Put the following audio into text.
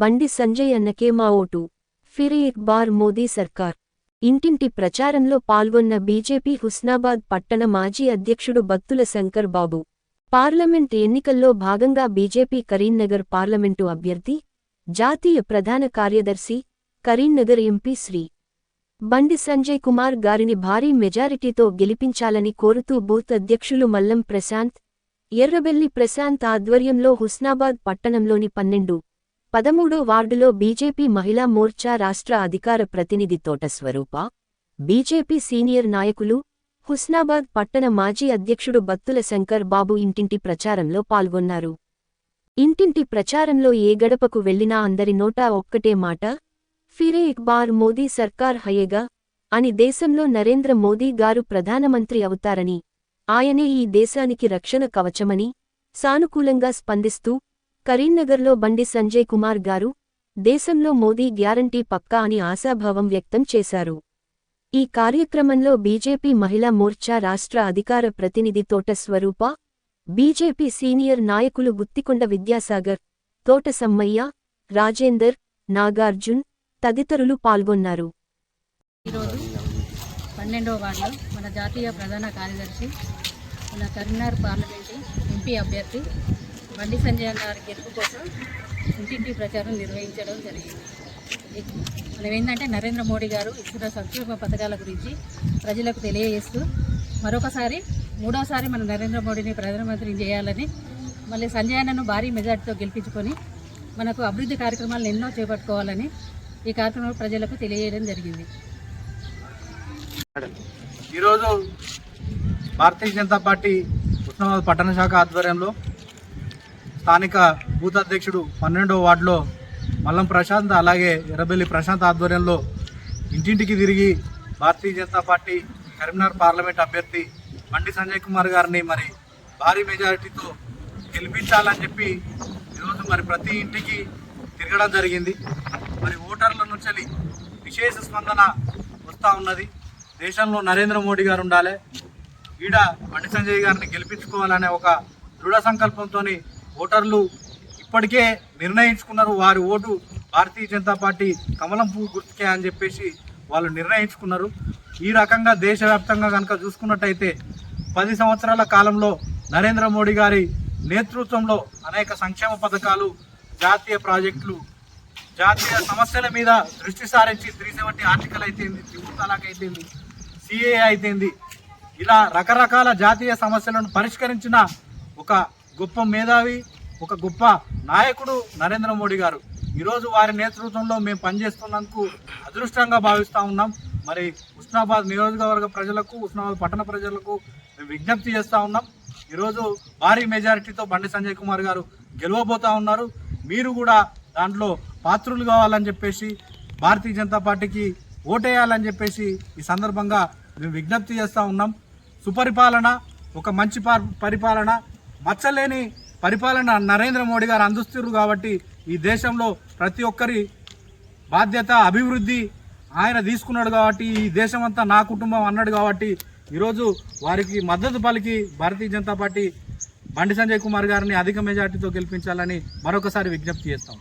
బండి సంజయ్ అన్నకే మా ఓటు. ఫిర్ ఎక్ బార్ మోదీ సర్కార్. ఇంటింటి ప్రచారంలో పాల్గొన్న బీజేపీ హుస్నాబాద్ పట్టణ మాజీ అధ్యక్షుడు బత్తుల శంకర్ బాబు. పార్లమెంట్ ఎన్నికల్లో భాగంగా బీజేపీ కరీంనగర్ పార్లమెంటు అభ్యర్థి జాతీయ ప్రధాన కార్యదర్శి కరీంనగర్ ఎంపీ శ్రీ. బండి సంజయ్ కుమార్ గారిని భారీ మెజారిటీతో గెలిపించాలని కోరుతూ బూత్ అధ్యక్షులు మల్లం ప్రశాంత్ ఎర్రబెల్లి ప్రశాంత్ ఆధ్వర్యంలో హుస్నాబాద్ పట్టణంలోని పన్నెండు పదమూడో వార్డులో బీజేపీ మహిళా మోర్చా రాష్ట్ర అధికార ప్రతినిధి తోట స్వరూప బీజేపీ సీనియర్ నాయకులు హుస్నాబాద్ పట్టణ మాజీ అధ్యక్షుడు బత్తుల శంకర్ బాబు ఇంటింటి ప్రచారంలో పాల్గొన్నారు. ఇంటింటి ప్రచారంలో ఏ గడపకు వెళ్ళినా అందరి నోటా ఒక్కటే మాట ఫిరే ఇక్బార్ మోదీ సర్కార్ హయేగా అని దేశంలో నరేంద్ర మోదీ గారు ప్రధానమంత్రి అవుతారని ఆయనే ఈ దేశానికి రక్షణ కవచమని సానుకూలంగా స్పందిస్తూ కరీంనగర్లో బండి సంజయ్ కుమార్ గారు దేశంలో మోదీ గ్యారంటీ పక్కా అని ఆశాభావం వ్యక్తం చేశారు. ఈ కార్యక్రమంలో బీజేపీ మహిళా మోర్చా రాష్ట్ర అధికార ప్రతినిధి తోట స్వరూప బీజేపీ సీనియర్ నాయకులు గుత్తికొండ విద్యాసాగర్ తోట సమ్మయ్య రాజేందర్ నాగార్జున్ తదితరులు పాల్గొన్నారు. ఈరోజు పన్నెండవ వార్డులో మన జాతీయ ప్రధాన కార్యదర్శి మన కరీంనగర్ పార్లమెంటు ఎంపీ అభ్యర్థి బండి సంజయ్ గారి గెలుపు కోసం ఇంటింటి ప్రచారం నిర్వహించడం జరిగింది. మనం ఏంటంటే నరేంద్ర మోడీ గారు ఇస్తున్న సంక్షేమ పథకాల గురించి ప్రజలకు తెలియజేస్తూ మరొకసారి మూడోసారి మన నరేంద్ర మోడీని ప్రధానమంత్రిని చేయాలని మళ్ళీ సంజయ్ అన్నను భారీ మెజార్టీతో గెలిపించుకొని మనకు అభివృద్ధి కార్యక్రమాలను ఎన్నో చేపట్టుకోవాలని ఈ కార్యక్రమం ప్రజలకు తెలియజేయడం జరిగింది. ఈరోజు భారతీయ జనతా పార్టీ ఉస్మానాబాద్ పట్టణ శాఖ ఆధ్వర్యంలో స్థానిక బూత్ అధ్యక్షుడు పన్నెండవ వార్డులో మల్లం ప్రశాంత్ అలాగే ఎర్రబెల్లి ప్రశాంత్ ఆధ్వర్యంలో ఇంటింటికి తిరిగి భారతీయ జనతా పార్టీ కరీంనగర్ పార్లమెంట్ అభ్యర్థి బండి సంజయ్ కుమార్ గారిని మరి భారీ మెజారిటీతో గెలిపించాలని చెప్పి ఈరోజు మరి ప్రతి ఇంటికి తిరగడం జరిగింది. మరి ఓటర్ల నుంచి విశేష స్పందన వస్తూ ఉన్నది. దేశంలో నరేంద్ర మోడీ గారు ఉండాలి ఈడ బండి సంజయ్ గారిని గెలిపించుకోవాలనే ఒక దృఢ సంకల్పంతో ఓటర్లు ఇప్పటికే నిర్ణయించుకున్నారు. వారి ఓటు భారతీయ జనతా పార్టీ కమలం పువ్వు గుర్తుకే అని చెప్పేసి వాళ్ళు నిర్ణయించుకున్నారు. ఈ రకంగా దేశవ్యాప్తంగా కనుక చూసుకున్నట్టయితే పది సంవత్సరాల కాలంలో నరేంద్ర మోడీ గారి నేతృత్వంలో అనేక సంక్షేమ పథకాలు జాతీయ ప్రాజెక్టులు జాతీయ సమస్యల మీద దృష్టి సారించి త్రీ సెవెంటీ ఆర్టికల్ అయితేంది త్రిపుల్ తలాక్ అయితేంది సిఏ అయితేంది ఇలా రకరకాల జాతీయ సమస్యలను పరిష్కరించిన ఒక గొప్ప మేధావి ఒక గొప్ప నాయకుడు నరేంద్ర మోడీ గారు. ఈరోజు వారి నేతృత్వంలో మేము పనిచేస్తున్నందుకు అదృష్టంగా భావిస్తూ ఉన్నాం. మరి ఉస్నాబాద్ నియోజకవర్గ ప్రజలకు ఉస్నాబాద్ పట్టణ ప్రజలకు మేము విజ్ఞప్తి చేస్తూ ఉన్నాం. ఈరోజు భారీ మెజారిటీతో బండి సంజయ్ కుమార్ గారు గెలవబోతూ ఉన్నారు. మీరు కూడా దాంట్లో పాత్రులు కావాలని చెప్పేసి భారతీయ జనతా పార్టీకి ఓటేయాలని చెప్పేసి ఈ సందర్భంగా మేము విజ్ఞప్తి చేస్తూ ఉన్నాం. సుపరిపాలన ఒక మంచి పరిపాలన మచ్చలేని పరిపాలన నరేంద్ర మోడీ గారు అందిస్తున్నారు కాబట్టి ఈ దేశంలో ప్రతి ఒక్కరి బాధ్యత అభివృద్ధి ఆయన తీసుకున్నాడు కాబట్టి ఈ దేశం అంతా నా కుటుంబం అన్నాడు కాబట్టి ఈరోజు వారికి మద్దతు పలికి భారతీయ జనతా పార్టీ బండి సంజయ్ కుమార్ గారిని అధిక మెజార్టీతో గెలిపించాలని మరొకసారి విజ్ఞప్తి చేస్తాం.